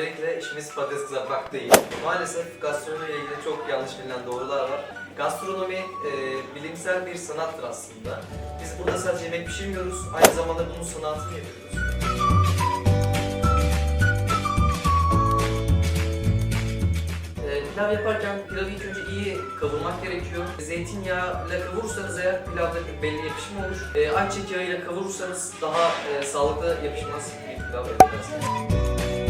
Öncelikle işimiz patates kızartmak değil. Maalesef gastronomi ile ilgili çok yanlış bilinen doğrular var. Gastronomi e, bilimsel bir sanattır aslında. Biz burada sadece yemek pişirmiyoruz, aynı zamanda bunun sanatını yapıyoruz. E, pilav yaparken pilavı ilk önce iyi kavurmak gerekiyor. Zeytinyağıyla kavurursanız eğer pilavda bir belli yapışma olur. E, ayçiçek yağıyla kavurursanız daha e, sağlıklı yapışmaz bir pilav elde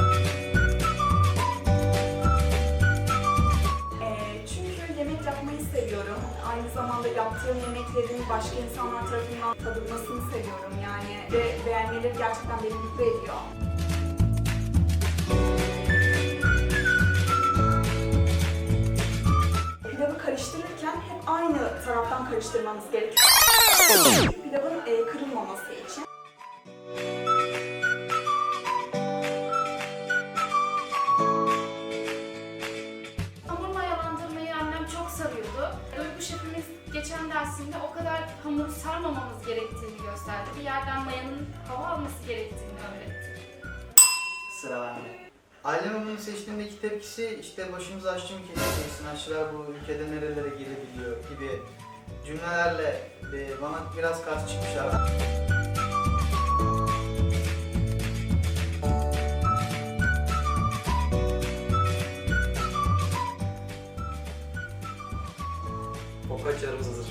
seviyorum. Aynı zamanda yaptığım yemeklerin başka insanlar tarafından tadılmasını seviyorum yani. Ve beğenmeleri gerçekten beni mutlu ediyor. Pilavı karıştırırken hep aynı taraftan karıştırmanız gerekiyor. Pilavın e, sarıyordu. Duygu şefimiz geçen dersinde o kadar hamuru sarmamamız gerektiğini gösterdi. Bir yerden mayanın hava alması gerektiğini öğretti. Sıra bende. Ailemin bunu seçtiğimdeki tepkisi işte başımız aşçı mı keseceksin, aşçılar bu ülkede nerelere girebiliyor gibi cümlelerle e, bana biraz karşı çıkmışlar. Kokoreçlerimiz hazır.